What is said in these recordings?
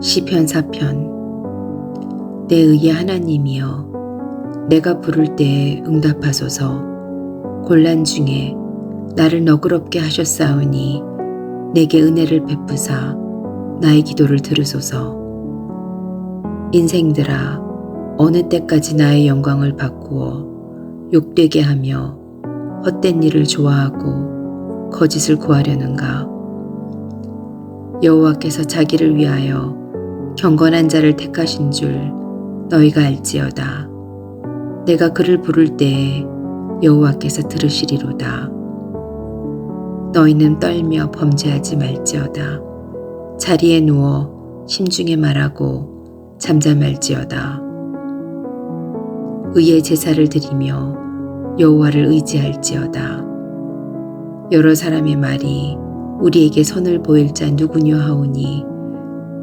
시편 4편. 내 의의 하나님이여 내가 부를 때에 응답하소서. 곤란 중에 나를 너그럽게 하셨사오니 내게 은혜를 베푸사 나의 기도를 들으소서. 인생들아 어느 때까지 나의 영광을 바꾸어 욕되게 하며 헛된 일을 좋아하고 거짓을 구하려는가? 여호와께서 자기를 위하여 경건한 자를 택하신 줄 너희가 알지어다. 내가 그를 부를 때에 여호와께서 들으시리로다. 너희는 떨며 범죄하지 말지어다. 자리에 누워 심중에 말하고 잠잠할지어다. 의의 제사를 드리며 여호와를 의지할지어다. 여러 사람의 말이 우리에게 선을 보일 자 누구냐 하오니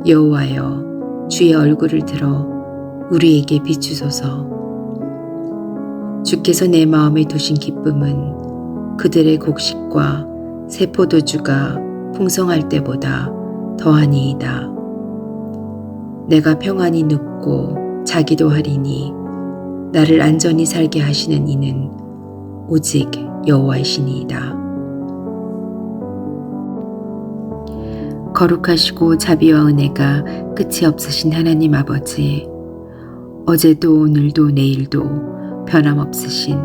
여호와여 주의 얼굴을 들어 우리에게 비추소서 주께서 내 마음에 두신 기쁨은 그들의 곡식과 새 포도주가 풍성할 때보다 더하니이다 내가 평안히 눕고 자기도 하리니 나를 안전히 살게 하시는 이는 오직 여호와이시니이다. 거룩하시고 자비와 은혜가 끝이 없으신 하나님 아버지, 어제도 오늘도 내일도 변함없으신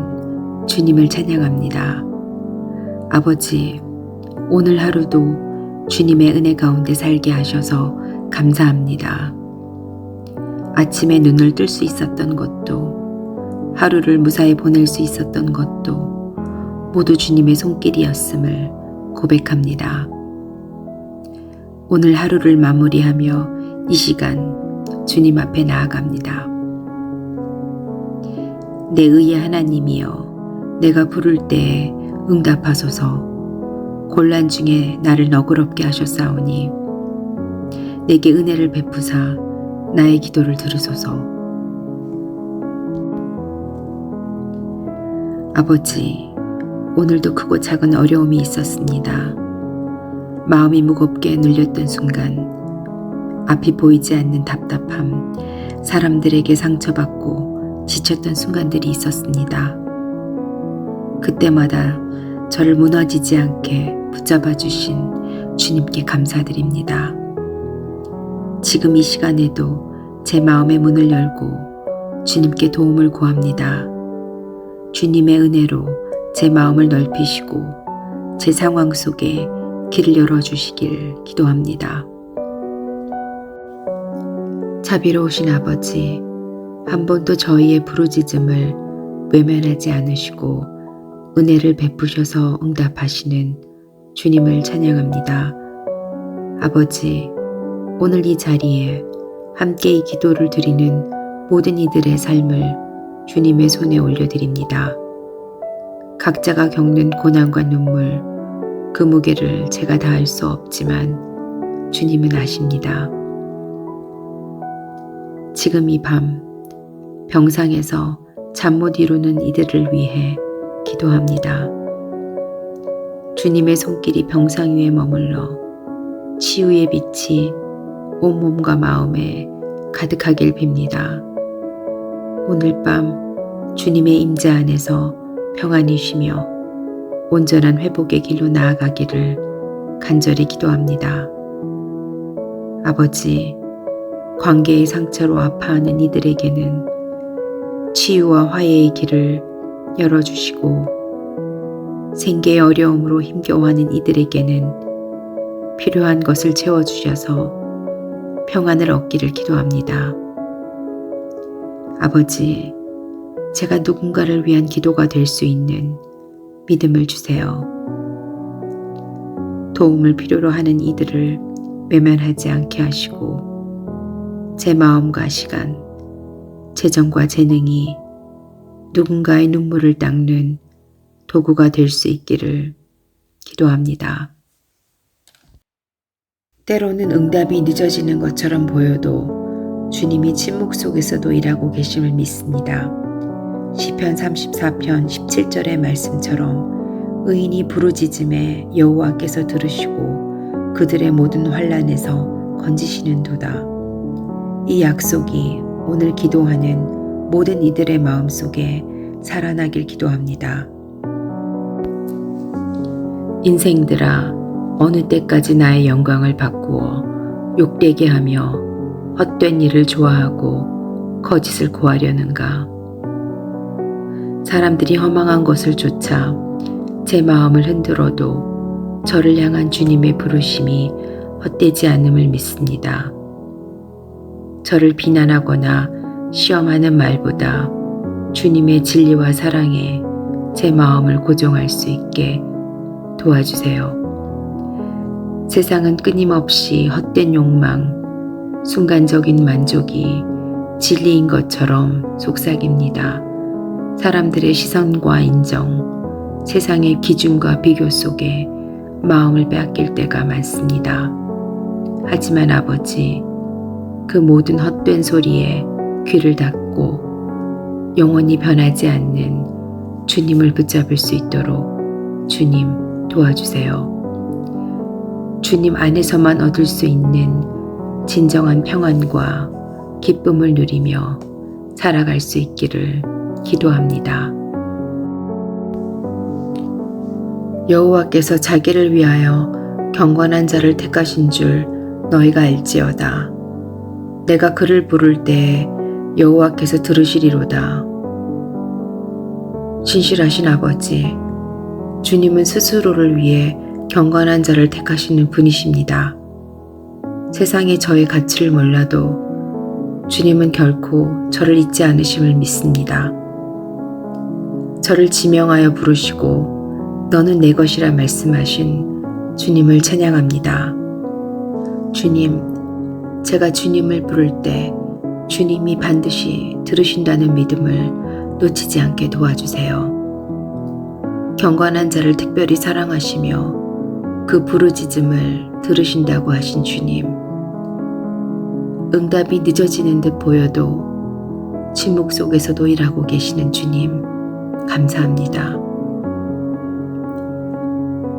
주님을 찬양합니다. 아버지, 오늘 하루도 주님의 은혜 가운데 살게 하셔서 감사합니다. 아침에 눈을 뜰 수 있었던 것도, 하루를 무사히 보낼 수 있었던 것도 모두 주님의 손길이었음을 고백합니다. 오늘 하루를 마무리하며 이 시간 주님 앞에 나아갑니다. 내 의의 하나님이여 내가 부를 때에 응답하소서 곤란 중에 나를 너그럽게 하셨사오니 내게 은혜를 베푸사 나의 기도를 들으소서 아버지 오늘도 크고 작은 어려움이 있었습니다. 마음이 무겁게 눌렸던 순간 앞이 보이지 않는 답답함, 사람들에게 상처받고 지쳤던 순간들이 있었습니다. 그때마다 저를 무너지지 않게 붙잡아 주신 주님께 감사드립니다. 지금 이 시간에도 제 마음의 문을 열고 주님께 도움을 구합니다. 주님의 은혜로 제 마음을 넓히시고 제 상황 속에 길을 열어주시길 기도합니다. 자비로우신 아버지, 한 번도 저희의 부르짖음을 외면하지 않으시고 은혜를 베푸셔서 응답하시는 주님을 찬양합니다. 아버지, 오늘 이 자리에 함께 이 기도를 드리는 모든 이들의 삶을 주님의 손에 올려드립니다. 각자가 겪는 고난과 눈물, 그 무게를 제가 다할수 없지만 주님은 아십니다. 지금 이 밤 병상에서 잠 못 이루는 이들을 위해 기도합니다. 주님의 손길이 병상 위에 머물러 치유의 빛이 온몸과 마음에 가득하길 빕니다. 오늘 밤 주님의 임자 안에서 평안히 쉬며 온전한 회복의 길로 나아가기를 간절히 기도합니다. 아버지, 관계의 상처로 아파하는 이들에게는 치유와 화해의 길을 열어주시고 생계의 어려움으로 힘겨워하는 이들에게는 필요한 것을 채워주셔서 평안을 얻기를 기도합니다. 아버지, 제가 누군가를 위한 기도가 될 수 있는 믿음을 주세요. 도움을 필요로 하는 이들을 외면하지 않게 하시고 제 마음과 시간, 재정과 재능이 누군가의 눈물을 닦는 도구가 될 수 있기를 기도합니다. 때로는 응답이 늦어지는 것처럼 보여도 주님이 침묵 속에서도 일하고 계심을 믿습니다. 시편 34편 17절의 말씀처럼 의인이 부르짖음에 여호와께서 들으시고 그들의 모든 환란에서 건지시는도다. 이 약속이 오늘 기도하는 모든 이들의 마음 속에 살아나길 기도합니다. 인생들아, 어느 때까지 나의 영광을 바꾸어 욕되게 하며 헛된 일을 좋아하고 거짓을 고하려는가? 사람들이 허망한 것을 쫓아 제 마음을 흔들어도 저를 향한 주님의 부르심이 헛되지 않음을 믿습니다. 저를 비난하거나 시험하는 말보다 주님의 진리와 사랑에 제 마음을 고정할 수 있게 도와주세요. 세상은 끊임없이 헛된 욕망, 순간적인 만족이 진리인 것처럼 속삭입니다. 사람들의 시선과 인정, 세상의 기준과 비교 속에 마음을 빼앗길 때가 많습니다. 하지만 아버지, 그 모든 헛된 소리에 귀를 닫고 영원히 변하지 않는 주님을 붙잡을 수 있도록 주님 도와주세요. 주님 안에서만 얻을 수 있는 진정한 평안과 기쁨을 누리며 살아갈 수 있기를 기도합니다. 여호와께서 자기를 위하여 경건한 자를 택하신 줄 너희가 알지어다. 내가 그를 부를 때 여호와께서 들으시리로다. 신실하신 아버지, 주님은 스스로를 위해 경건한 자를 택하시는 분이십니다. 세상에 저의 가치를 몰라도 주님은 결코 저를 잊지 않으심을 믿습니다. 저를 지명하여 부르시고 너는 내 것이라 말씀하신 주님을 찬양합니다. 주님, 제가 주님을 부를 때 주님이 반드시 들으신다는 믿음을 놓치지 않게 도와주세요. 경건한 자를 특별히 사랑하시며 그 부르짖음을 들으신다고 하신 주님. 응답이 늦어지는 듯 보여도 침묵 속에서도 일하고 계시는 주님, 감사합니다.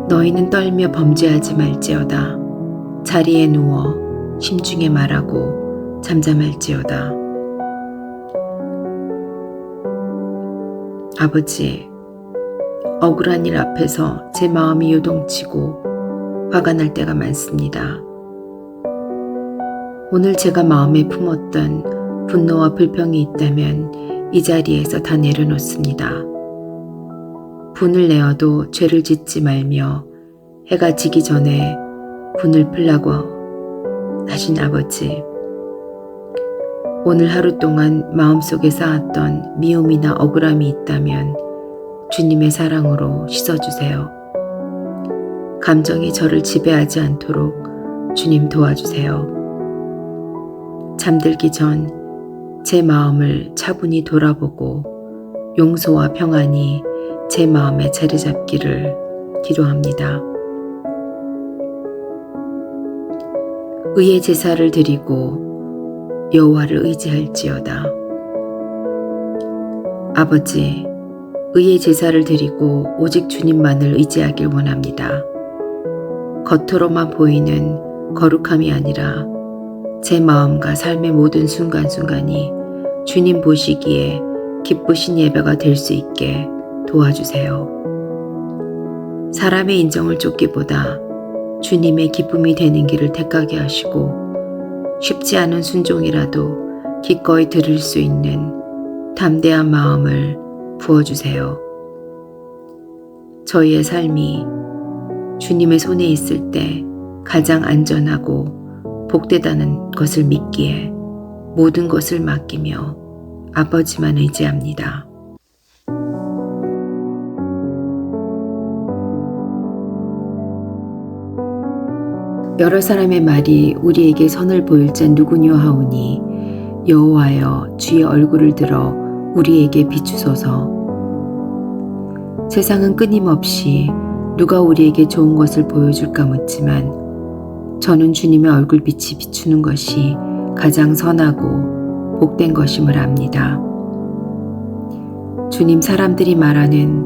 너희는 떨며 범죄하지 말지어다. 자리에 누워 심중에 말하고 잠잠할지어다. 아버지, 억울한 일 앞에서 제 마음이 요동치고 화가 날 때가 많습니다. 오늘 제가 마음에 품었던 분노와 불평이 있다면 이 자리에서 다 내려놓습니다. 분을 내어도 죄를 짓지 말며 해가 지기 전에 분을 풀라고 하신 아버지. 오늘 하루 동안 마음속에 쌓았던 미움이나 억울함이 있다면 주님의 사랑으로 씻어주세요. 감정이 저를 지배하지 않도록 주님 도와주세요. 잠들기 전 제 마음을 차분히 돌아보고 용서와 평안이 제 마음에 자리 잡기를 기도합니다. 의의 제사를 드리고 여호와를 의지할지어다. 아버지, 의의 제사를 드리고 오직 주님만을 의지하길 원합니다. 겉으로만 보이는 거룩함이 아니라 제 마음과 삶의 모든 순간순간이 주님 보시기에 기쁘신 예배가 될 수 있게 도와주세요. 사람의 인정을 쫓기보다 주님의 기쁨이 되는 길을 택하게 하시고 쉽지 않은 순종이라도 기꺼이 들을 수 있는 담대한 마음을 부어주세요. 저희의 삶이 주님의 손에 있을 때 가장 안전하고 복되다는 것을 믿기에 모든 것을 맡기며 아버지만 의지합니다. 여러 사람의 말이 우리에게 선을 보일 자 누구뇨 하오니 여호와여 주의 얼굴을 들어 우리에게 비추소서 세상은 끊임없이 누가 우리에게 좋은 것을 보여줄까 묻지만 저는 주님의 얼굴빛이 비추는 것이 가장 선하고 복된 것임을 압니다. 주님 사람들이 말하는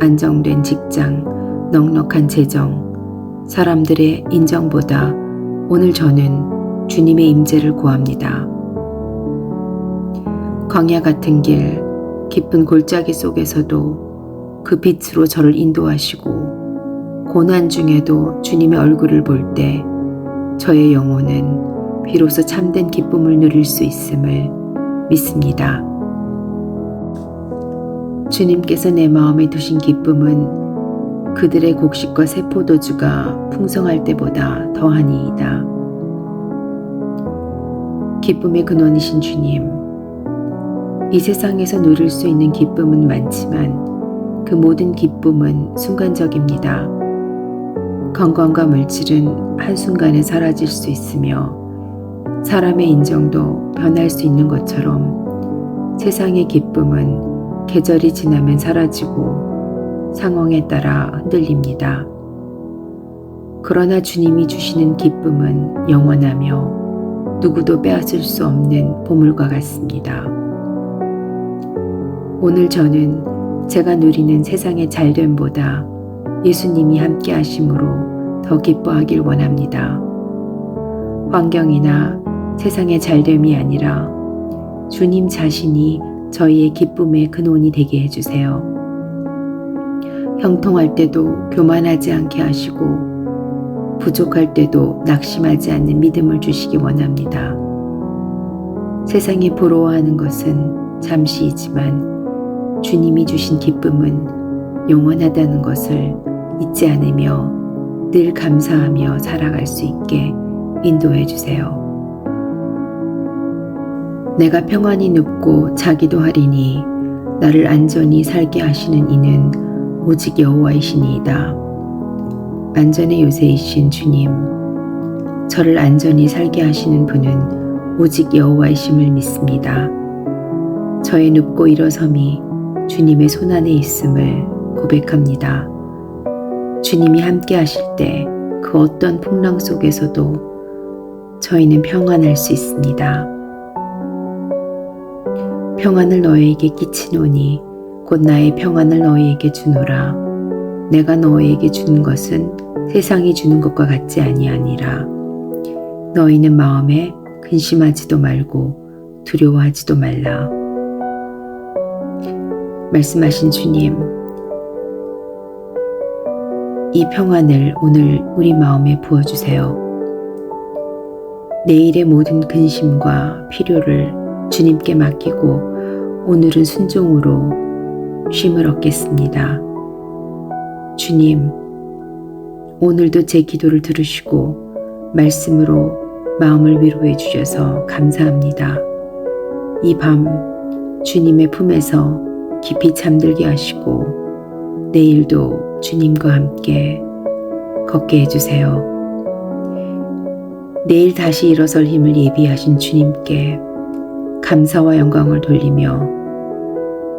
안정된 직장, 넉넉한 재정, 사람들의 인정보다 오늘 저는 주님의 임재를 구합니다. 광야 같은 길, 깊은 골짜기 속에서도 그 빛으로 저를 인도하시고 고난 중에도 주님의 얼굴을 볼 때 저의 영혼은 비로소 참된 기쁨을 누릴 수 있음을 믿습니다. 주님께서 내 마음에 두신 기쁨은 그들의 곡식과 새 포도주가 풍성할 때보다 더하니이다. 기쁨의 근원이신 주님, 이 세상에서 누릴 수 있는 기쁨은 많지만 그 모든 기쁨은 순간적입니다. 건강과 물질은 한순간에 사라질 수 있으며 사람의 인정도 변할 수 있는 것처럼 세상의 기쁨은 계절이 지나면 사라지고 상황에 따라 흔들립니다. 그러나 주님이 주시는 기쁨은 영원하며 누구도 빼앗을 수 없는 보물과 같습니다. 오늘 저는 제가 누리는 세상의 잘됨보다 예수님이 함께 하심으로 더 기뻐하길 원합니다. 환경이나 세상의 잘됨이 아니라 주님 자신이 저희의 기쁨의 근원이 되게 해주세요. 형통할 때도 교만하지 않게 하시고 부족할 때도 낙심하지 않는 믿음을 주시기 원합니다. 세상이 부러워하는 것은 잠시이지만 주님이 주신 기쁨은 영원하다는 것을 잊지 않으며 늘 감사하며 살아갈 수 있게 인도해 주세요. 내가 평안히 눕고 자기도 하리니 나를 안전히 살게 하시는 이는 오직 여호와이시니이다. 안전의 요새이신 주님, 저를 안전히 살게 하시는 분은 오직 여호와이심을 믿습니다. 저의 눕고 일어섬이 주님의 손안에 있음을 고백합니다. 주님이 함께 하실 때 그 어떤 풍랑 속에서도 저희는 평안할 수 있습니다. 평안을 너희에게 끼치노니 곧 나의 평안을 너희에게 주노라. 내가 너희에게 주는 것은 세상이 주는 것과 같지 아니하니라. 너희는 마음에 근심하지도 말고 두려워하지도 말라. 말씀하신 주님, 이 평안을 오늘 우리 마음에 부어주세요. 내일의 모든 근심과 필요를 주님께 맡기고 오늘은 순종으로 쉼을 얻겠습니다. 주님, 오늘도 제 기도를 들으시고 말씀으로 마음을 위로해 주셔서 감사합니다. 이 밤 주님의 품에서 깊이 잠들게 하시고 내일도 주님과 함께 걷게 해주세요. 내일 다시 일어설 힘을 예비하신 주님께 감사와 영광을 돌리며